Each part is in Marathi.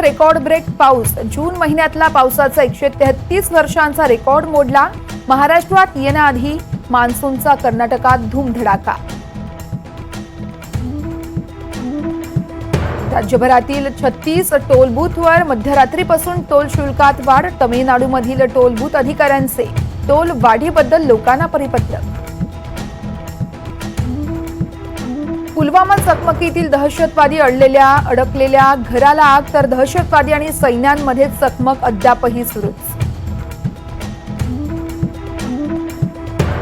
रेकॉर्ड ब्रेक पाऊस. जून महिन्यातला पावसाचा एकशे तेहतीस वर्षांचा रेकॉर्ड मोडला. महाराष्ट्रात येण्याआधी मान्सूनचा कर्नाटकात धूमधडाका. राज्यभरातील छत्तीस टोल बूथवर मध्यरात्रीपासून टोल शुल्कात वाढ. तमिळनाडूमधील टोल बूथ अधिकाऱ्यांचे टोल वाढीबद्दल लोकांना परिपत्रक. पुलवामा चकमकीतील दहशतवादी अडलेल्या अडकलेल्या घराला आग तर दहशतवादी आणि सैन्यांमध्ये चकमक अद्यापही सुरूच.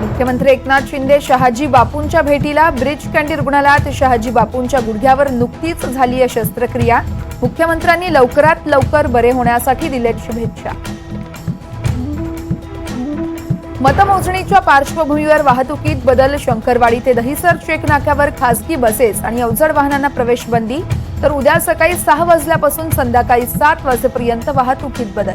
मुख्यमंत्री एकनाथ शिंदे शहाजी बापूंच्या भेटीला ब्रिज कँडी रुग्णालयात शहाजी बापूंच्या गुडघ्यावर नुकतीच झाली आहे शस्त्रक्रिया. मुख्यमंत्र्यांनी लवकरात लवकर बरे होण्यासाठी दिल्यात शुभेच्छा. मतमोजणीच्या पार्श्वभूमीवर वाहतुकीत बदल शंकरवाडी ते दहिसर चेक नाक्यावर खासगी बसेस आणि अवजड वाहनांना प्रवेश बंदी तर उद्या सकाळी सहा वाजल्यापासून संध्याकाळी सात वाजेपर्यंत वाहतुकीत बदल.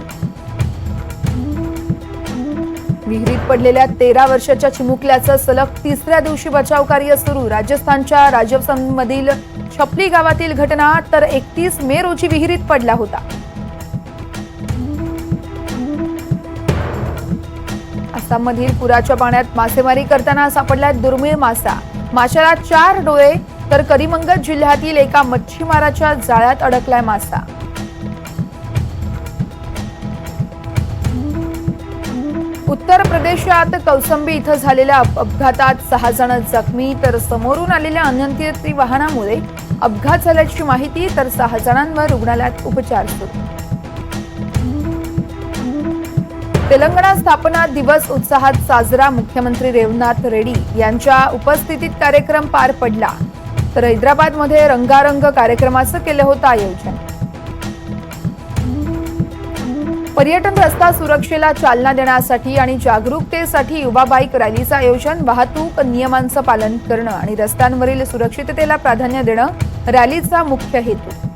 विहिरीत पडलेल्या तेरा वर्षाच्या चिमुकल्याचं सलग तिसऱ्या दिवशी बचाव कार्य सुरू. राजस्थानच्या राजस्थानमधील छपली गावातील घटना तर एकतीस मे रोजी विहिरीत पडला होता. आसाममधील पुराच्या पाण्यात मासेमारी करताना सापडला दुर्मिळ मासा. माशाला चार डोळे तर करीमंगल जिल्ह्यातील एका मच्छीमाराच्या जाळ्यात अडकलाय मासा. उत्तर प्रदेशात कौसंबी इथं झालेल्या अपघातात सहा जण जखमी तर समोरून आलेल्या अनियंत्रित वाहनामुळे अपघात झाल्याची माहिती तर सहा जणांवर रुग्णालयात उपचार सुरू. तेलंगणा स्थापना दिवस उत्साहात साजरा मुख्यमंत्री रेवनाथ रेड्डी यांच्या उपस्थितीत कार्यक्रम पार पडला. तर हैदराबादमध्ये रंगारंग कार्यक्रमाचं केलं होतं आयोजन. पर्यटन रस्ता सुरक्षेला चालना देण्यासाठी आणि जागरूकतेसाठी युवा बाईक रॅलीचं आयोजन वाहतूक नियमांचं पालन करणं आणि रस्त्यांवरील सुरक्षिततेला प्राधान्य देणं रॅलीचा मुख्य हेतू.